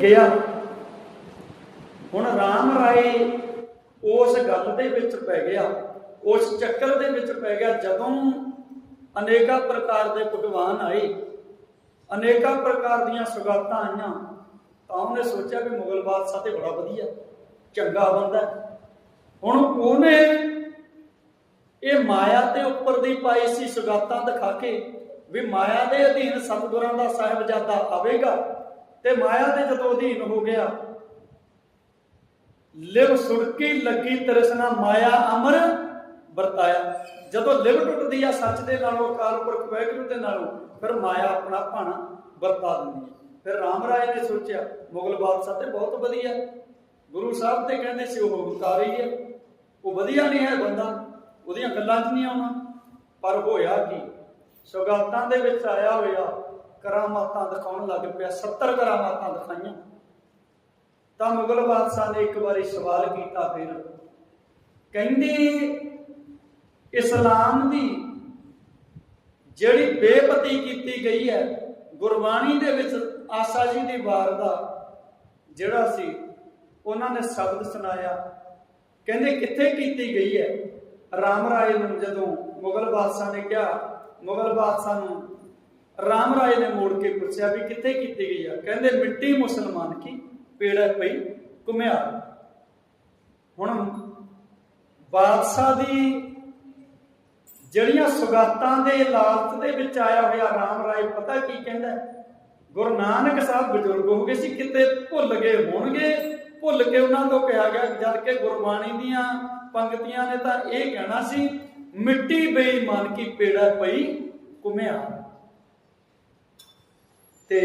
ਗਿਆ ਹੁਣ ਰਾਮ ਰਾਏ ਉਸ ਗੱਲ ਦੇ ਵਿੱਚ ਪੈ ਗਿਆ, ਉਸ ਚੱਕਰ ਦੇ ਵਿੱਚ ਪੈ ਗਿਆ, ਜਦੋਂ ਅਨੇਕਾਂ ਪ੍ਰਕਾਰ ਦੇ ਪਕਵਾਨ ਆਏ, ਅਨੇਕਾਂ ਪ੍ਰਕਾਰ ਦੀਆਂ ਸੁਗਾਤਾਂ ਆਈਆਂ, ਤਾਂ ਉਹਨੇ ਸੋਚਿਆ ਵੀ ਮੁਗਲ ਬਾਦਸ਼ਾਹ ਤੇ ਬੜਾ ਵਧੀਆ, ਚੰਗਾ ਬੰਦਾ ਹੁਣ ਉਹਨੇ ਇਹ ਮਾਇਆ ਤੇ ਉੱਪਰ ਦੀ ਪਾਈ ਸੀ ਸੁਗਾਤਾਂ ਦਿਖਾ ਕੇ ਵੀ ਮਾਇਆ ਦੇ ਅਧੀਨ ਸਤਿਗੁਰਾਂ ਦਾ ਸਾਹਿਬਜ਼ਾਦਾ ਆਵੇਗਾ। ਤੇ ਮਾਇਆ ਦੇ ਜਦੋਂ ਅਧੀਨ ਹੋ ਗਿਆ, ਲਿਵ ਸੁੜਕੀ ਲੱਗੀ ਤਰਸਨਾ ਮਾਇਆ ਅਮਰ ਵਰਤਾਇਆ। ਜਦੋਂ ਲਿਵ ਟੁੱਟਦੀ ਆ ਸੱਚ ਦੇ ਨਾਲੋਂ, ਅਕਾਲ ਪੁਰਖ ਵਾਹਿਗੁਰੂ ਦੇ ਨਾਲੋਂ, ਫਿਰ ਮਾਇਆ ਆਪਣਾ ਭਾਣਾ ਵਰਤਾ ਦਿੰਦੀ ਹੈ ਫਿਰ ਰਾਮ ਰਾਏ ਨੇ ਸੋਚਿਆ, ਮੁਗਲ ਬਾਦਸ਼ਾਹ ਤੇ ਬਹੁਤ ਵਧੀਆ। ਗੁਰੂ ਸਾਹਿਬ ਤੇ ਕਹਿੰਦੇ ਸੀ, ਉਹ ਹੰਕਾਰੀ ਹੈ ਉਹ ਵਧੀਆ ਨਹੀਂ ਹੈ ਬੰਦਾ, ਉਹਦੀਆਂ ਗੱਲਾਂ 'ਚ ਨਹੀਂ ਆਉਣਾ। ਪਰ ਹੋਇਆ ਕੀ? ਸੁਗਾਤਾਂ ਦੇ ਵਿੱਚ ਆਇਆ ਹੋਇਆ ਕਰਾਮਾਤਾਂ ਦਿਖਾਉਣ ਲੱਗ ਪਿਆ 70 ਕਰਾਮਾਤਾਂ ਦਿਖਾਈਆਂ। ਤਾਂ ਮੁਗਲ ਬਾਦਸ਼ਾਹ ਨੇ ਇੱਕ ਵਾਰੀ ਸਵਾਲ ਕੀਤਾ ਫਿਰ। ਕਹਿੰਦੇ, ਇਸਲਾਮ ਦੀ ਜਿਹੜੀ ਬੇਪਤੀ ਕੀਤੀ ਗਈ ਹੈ, ਗੁਰਬਾਣੀ ਦੇ ਵਿੱਚ ਆਸਾ ਜੀ ਦੀ ਵਾਰ ਦਾ ਜਿਹੜਾ ਸੀ, ਉਹਨਾਂ ਨੇ ਸ਼ਬਦ ਸੁਣਾਇਆ। ਕਹਿੰਦੇ, ਕਿੱਥੇ ਕੀਤੀ ਗਈ ਹੈ? ਰਾਮ ਰਾਏ ਨੂੰ ਜਦੋਂ ਮੁਗਲ ਬਾਦਸ਼ਾਹ ਨੇ ਕਿਹਾ, ਮੁਗਲ ਬਾਦਸ਼ਾਹ ਨੂੰ ਰਾਮ ਰਾਏ ਨੇ ਮੋੜ ਕੇ ਪੁੱਛਿਆ ਵੀ ਕਿੱਥੇ ਕੀਤੀ ਗਈ ਆ? ਕਹਿੰਦੇ ਮਿੱਟੀ ਮੁਸਲਮਾਨ ਕੀ? ਪੇੜ ਪਈ ਘੁਮਿਆਰ। ਹੁਣ ਬਾਦਸ਼ਾਹ ਦੀ ਜਿਹੜੀਆਂ ਸੁਗਾਤਾਂ ਦੇ ਲਾਲਚ ਦੇ ਵਿੱਚ ਆਇਆ ਹੋਇਆ ਰਾਮ ਰਾਏ, ਪਤਾ ਕੀ ਕਹਿੰਦਾ? ਗੁਰੂ ਨਾਨਕ ਸਾਹਿਬ ਬਜ਼ੁਰਗ ਹੋ ਗਏ ਸੀ, ਕਿਤੇ ਭੁੱਲ ਗਏ ਹੋਣਗੇ। ਭੁੱਲ ਕੇ ਉਹਨਾਂ ਤੋਂ ਕਿਹਾ ਗਿਆ, ਜਦ ਕਿ ਗੁਰਬਾਣੀ ਦੀਆਂ ਪੰਕਤੀਆਂ ਨੇ ਤਾਂ ਇਹ ਕਹਿਣਾ ਸੀ, ਮਿੱਟੀ ਬੇਈਮਾਨ ਕੀ, ਪੇੜਾ ਪਈ ਘੁਮਿਆ ਤੇ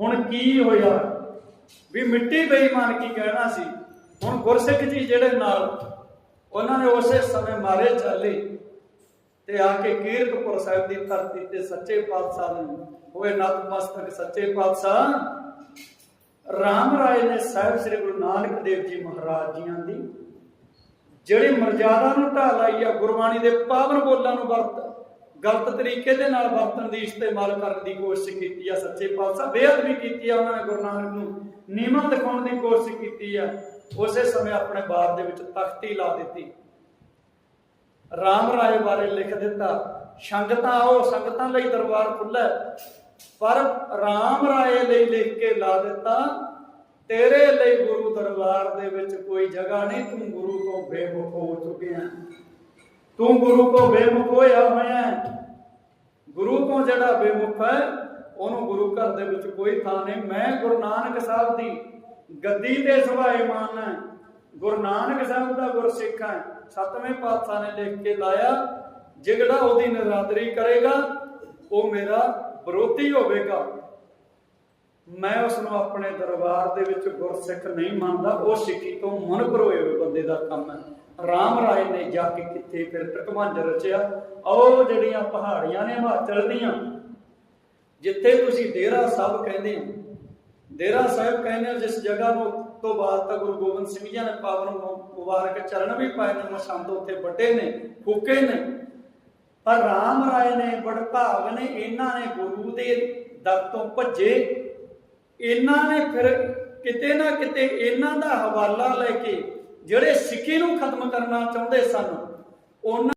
ਹੁਣ ਕੀ ਹੋਇਆ? ਵੀ ਮਿੱਟੀ ਬੇਈਮਾਨ ਕੀ ਕਹਿਣਾ ਸੀ? ਹੁਣ ਗੁਰਸਿੱਖ ਜੀ ਜਿਹੜੇ ਨਾਲ, ਉਹਨਾਂ ਨੇ ਉਸੇ ਸਮੇਂ ਮਾਰੇ ਚਾਲੇ ਤੇ ਆ ਕੇ ਕੀਰਤਪੁਰ ਸਾਹਿਬ ਦੀ ਧਰਤੀ ਤੇ ਸੱਚੇ ਪਾਤਸ਼ਾਹ ਨੂੰ ਹੋਏ ਨਤਮਸਤਕ ਸੱਚੇ ਪਾਤਸ਼ਾਹ। ਰਾਮ ਰਾਏ ਨੇ ਸਾਹਿਬ ਸ੍ਰੀ ਗੁਰੂ ਨਾਨਕ ਦੇਵ ਜੀ ਮਹਾਰਾਜ ਜੀਆਂ ਦੀ, ਜਿਹੜੀ ਮਰਜ਼ਾਦਾ ਨੂੰ ਢਾਹ ਲਾਈ ਆ, ਗੁਰਬਾਣੀ ਦੇ ਪਾਵਨ ਬੋਲਾਂ ਨੂੰ ਵਰਤ ਗਲਤ ਤਰੀਕੇ ਦੇ ਨਾਲ ਵਰਤਣ ਦੀ ਇਸਤੇਮਾਲ ਕਰਨ ਦੀ ਕੋਸ਼ਿਸ਼ ਕੀਤੀ ਆ, ਸੱਚੇ ਪਾਤਸ਼ਾਹ। ਬੇਅਦਬੀ ਕੀਤੀ ਆ ਉਹਨਾਂ ਨੇ ਗੁਰੂ ਨਾਨਕ ਨੂੰ। ਨੀਮਤ ਦਿਖਾਉਣ ਦੀ ਕੋਸ਼ਿਸ਼ ਕੀਤੀ ਆ। ਉਸੇ ਸਮੇਂ ਆਪਣੇ ਬਾਰ ਦੇ ਵਿੱਚ ਤਖਤੀ ਲਾ ਦਿੱਤੀ। ਰਾਮ ਰਾਏ ਬਾਰੇ ਲਿਖ ਦਿੱਤਾ, ਸੰਗਤਾਂ ਆਓ, ਸੰਗਤਾਂ ਲਈ ਦਰਬਾਰ ਖੁੱਲ੍ਹਾ। ਪਰ ਰਾਮ ਰਾਏ ਲਈ ਲਿਖ ਕੇ ਲਾ ਦਿੱਤਾ, ਤੇਰੇ ਲਈ ਗੁਰੂ ਦਰਬਾਰ ਦੇ ਵਿੱਚ ਕੋਈ ਜਗ੍ਹਾ ਨਹੀਂ, ਤੂੰ ਗੁਰੂ ਤੋਂ ਬੇਮੁਖ ਹੋ ਚੁੱਕਿਆ ਤੂੰ ਗੁਰੂ ਤੋਂ ਬੇਮੁਖ ਹੋਇਆ ਹੋਇਆ ਤੋਂ ਜਿਹੜਾ ਬੇਮੁਖ ਹੈ, ਉਹਨੂੰ ਗੁਰੂ ਘਰ ਦੇ ਵਿੱਚ ਕੋਈ ਥਾਂ ਨਹੀਂ। ਮੈਂ ਗੁਰੂ ਨਾਨਕ ਸਾਹਿਬ ਦੀ ਗੱਦੀ ਤੇ ਸੁਭਾਏਮਾਨ ਹੈ। ਗੁਰੂ ਨਾਨਕ ਸਾਹਿਬ ਦਾ ਗੁਰਸਿੱਖ ਹੈ। ਸਤਵੇਂ ਪਾਤਸ਼ਾਹ ਨੇ ਲਿਖ ਕੇ ਲਾਇਆ ਜਿਹੜਾ ਉਹਦੀ ਨਰਾਦਰੀ ਕਰੇਗਾ, ਉਹ ਮੇਰਾ ਵਿਰੋਧੀ ਹੋਵੇਗਾ। ਮੈਂ ਉਸ ਨੂੰ ਆਪਣੇ ਦਰਬਾਰ ਦੇ ਵਿੱਚ ਗੁਰਸਿੱਖ ਨਹੀਂ ਮੰਨਦਾ। ਉਹ ਸਿੱਖੀ ਤੋਂ ਮਨ ਭਰੋਏ ਹੋਏ ਬੰਦੇ ਦਾ ਕੰਮ ਹੈ। ਰਾਮ ਰਾਏ ਨੇ ਜਾ ਕੇ ਕਿੱਥੇ ਫਿਰ ਟਕਮੰਜ ਰਚਿਆ? ਉਹ ਜਿਹੜੀਆਂ ਪਹਾੜੀਆਂ ਨੇ ਹਿਮਾਚਲ ਦੀਆਂ, ਜਿੱਥੇ ਤੁਸੀਂ ਡੇਰਾ ਸਾਹਿਬ ਕਹਿੰਦੇ ਹੋ। ਡੇਰਾ ਸਾਹਿਬ ਕਹਿੰਦੇ ਹੋ, ਜਿਸ ਜਗ੍ਹਾ ਨੂੰ ਤੋਂ ਬਾਅਦ ਤਾਂ ਗੁਰੂ ਗੋਬਿੰਦ ਸਿੰਘ ਜੀ ਨੇ ਪਾਵਨ ਮੁਬਾਰਕ ਚਰਨ ਵੀ ਪਾਏ ਨੇ, ਮਸੰਦ ਉੱਥੇ ਵੱਡੇ ਨੇ, ਫੂਕੇ ਨੇ। ਪਰ ਰਾਮ ਰਾਏ ਨੇ ਬੜਭਾਗ ਨੇ, ਇਹਨਾਂ ਨੇ ਗੁਰੂ ਦੇ ਦਰ ਤੋਂ ਭੱਜੇ। ਇਹਨਾਂ ਨੇ ਫਿਰ ਕਿਤੇ ਨਾ ਕਿਤੇ ਇਹਨਾਂ ਦਾ ਹਵਾਲਾ ਲੈ ਕੇ ਜਿਹੜੇ ਸਿੱਖੀ ਨੂੰ ਖਤਮ ਕਰਨਾ ਚਾਹੁੰਦੇ ਸਨ ਉਹਨਾਂ